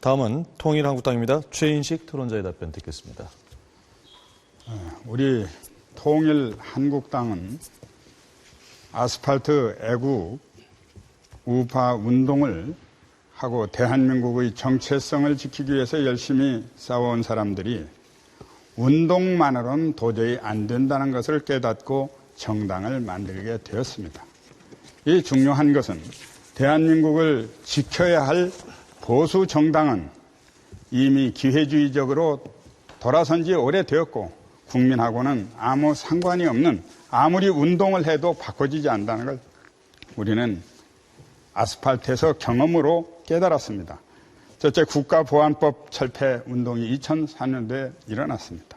다음은 통일한국당입니다. 최인식 토론자의 답변 듣겠습니다. 우리 통일 한국당은 아스팔트 애국 우파 운동을 하고 대한민국의 정체성을 지키기 위해서 열심히 싸워온 사람들이 운동만으로는 도저히 안 된다는 것을 깨닫고 정당을 만들게 되었습니다. 이 중요한 것은 대한민국을 지켜야 할 보수 정당은 이미 기회주의적으로 돌아선 지 오래되었고 국민하고는 아무 상관이 없는 아무리 운동을 해도 바꿔지지 않는다는 걸 우리는 아스팔트에서 경험으로 깨달았습니다. 첫째 국가보안법 철폐 운동이 2004년도에 일어났습니다.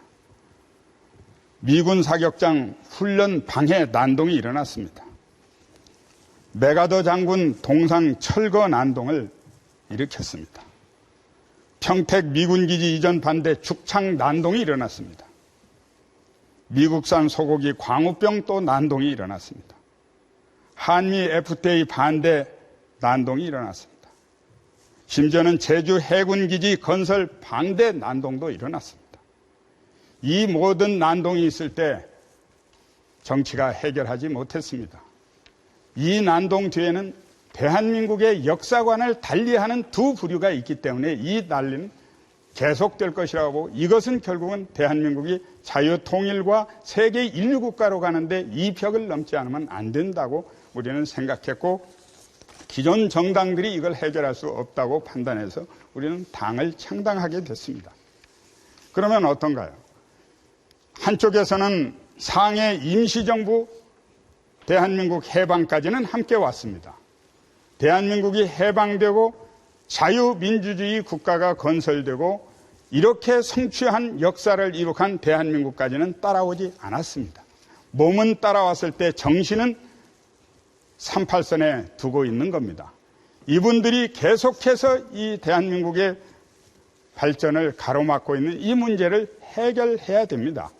미군 사격장 훈련 방해 난동이 일어났습니다. 메가더 장군 동상 철거 난동을 일으켰습니다. 평택 미군기지 이전 반대 죽창 난동이 일어났습니다. 미국산 소고기 광우병 또 난동이 일어났습니다. 한미 FTA 반대 난동이 일어났습니다. 심지어는 제주 해군기지 건설 반대 난동도 일어났습니다. 이 모든 난동이 있을 때 정치가 해결하지 못했습니다. 이 난동 뒤에는 대한민국의 역사관을 달리하는 두 부류가 있기 때문에 이 난리는 계속될 것이라고 이것은 결국은 대한민국이 자유 통일과 세계 인류 국가로 가는데 이 벽을 넘지 않으면 안 된다고 우리는 생각했고 기존 정당들이 이걸 해결할 수 없다고 판단해서 우리는 당을 창당하게 됐습니다. 그러면 어떤가요? 한쪽에서는 상해 임시정부 대한민국 해방까지는 함께 왔습니다. 대한민국이 해방되고 자유민주주의 국가가 건설되고 이렇게 성취한 역사를 이룩한 대한민국까지는 따라오지 않았습니다. 몸은 따라왔을 때 정신은 38선에 두고 있는 겁니다. 이분들이 계속해서 이 대한민국의 발전을 가로막고 있는 이 문제를 해결해야 됩니다.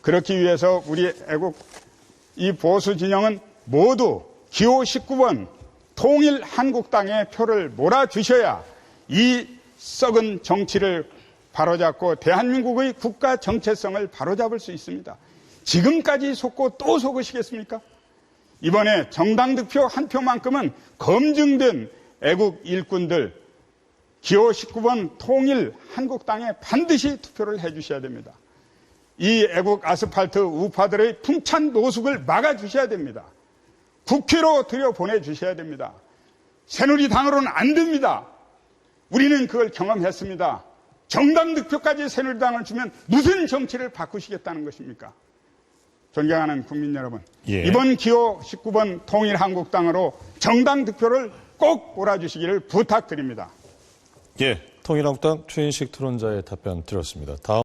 그렇기 위해서 우리 애국 이 보수 진영은 모두 기호 19번 통일 한국당에 표를 몰아주셔야 이 썩은 정치를 바로잡고 대한민국의 국가 정체성을 바로잡을 수 있습니다. 지금까지 속고 또 속으시겠습니까? 이번에 정당 득표 한 표만큼은 검증된 애국 일꾼들 기호 19번 통일 한국당에 반드시 투표를 해 주셔야 됩니다. 이 애국 아스팔트 우파들의 풍찬 노숙을 막아주셔야 됩니다. 국회로 들여보내 주셔야 됩니다. 새누리당으로는 안 됩니다. 우리는 그걸 경험했습니다. 정당 득표까지 새누리당을 주면 무슨 정치를 바꾸시겠다는 것입니까? 존경하는 국민 여러분. 예. 이번 기호 19번 통일한국당으로 정당 득표를 꼭 몰아주시기를 부탁드립니다. 예, 통일한국당 최인식 토론자의 답변 들었습니다. 다음